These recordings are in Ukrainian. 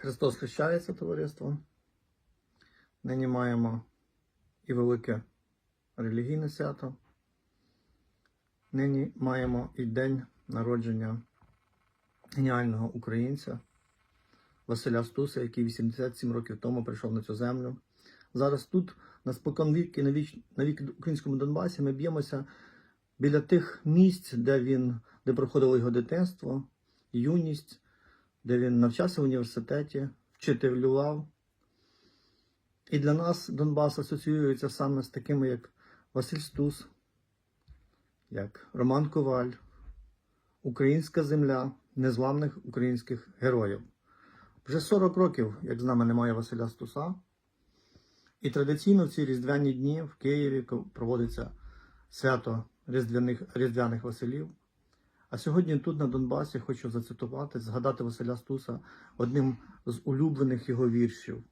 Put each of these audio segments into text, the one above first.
Христос хрещається, товариство. Нині маємо і велике релігійне свято. Нині маємо і день народження геніального українця Василя Стуса, який 87 років тому прийшов на цю землю. Зараз тут, на споконвіки, на віч, на віки українському Донбасі, ми б'ємося біля тих місць, де він, де проходило його дитинство, юність, де він навчався в університеті, вчителював. І для нас Донбас асоціюється саме з такими, як Василь Стус, як Роман Коваль, Українська земля незламних українських героїв. Вже 40 років, як з нами немає Василя Стуса. І традиційно в ці різдвяні дні в Києві проводиться свято різдвяних, різдвяних Василів. А сьогодні тут, на Донбасі, хочу зацитувати, згадати Василя Стуса одним з улюблених його віршів.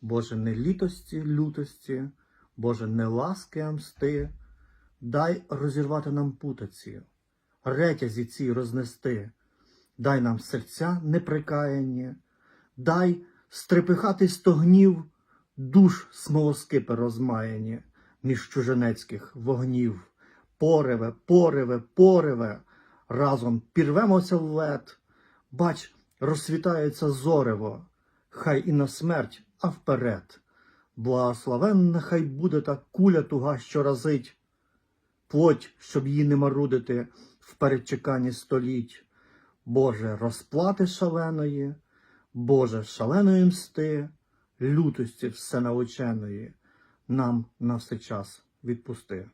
Боже, не літості, лютості, Боже, не ласки, а мсти, дай розірвати нам путаці, ретязі ці рознести, дай нам серця неприкаяні, дай стрепихати стогнів, душ смолоскипи розмаяні, між чуженецьких вогнів, пореве, пореве, пореве, разом пірвемося в лед, бач, розсвітається зорево, хай і на смерть, а вперед. Благословенна хай буде та куля туга, що разить, плоть, щоб її не марудити в передчеканні століть. Боже, розплати шаленої, Боже, шаленої мсти, лютості всенаученої, нам на все час відпусти.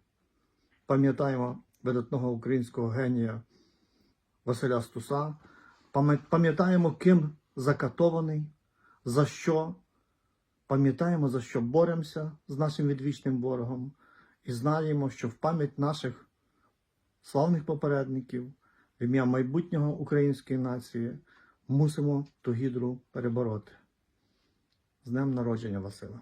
Пам'ятаємо видатного українського генія Василя Стуса, пам'ятаємо, ким закатований, за що, пам'ятаємо, за що боремося з нашим відвічним ворогом, і знаємо, що в пам'ять наших славних попередників, в ім'я майбутнього української нації, мусимо ту гідру перебороти. З днем народження Васила!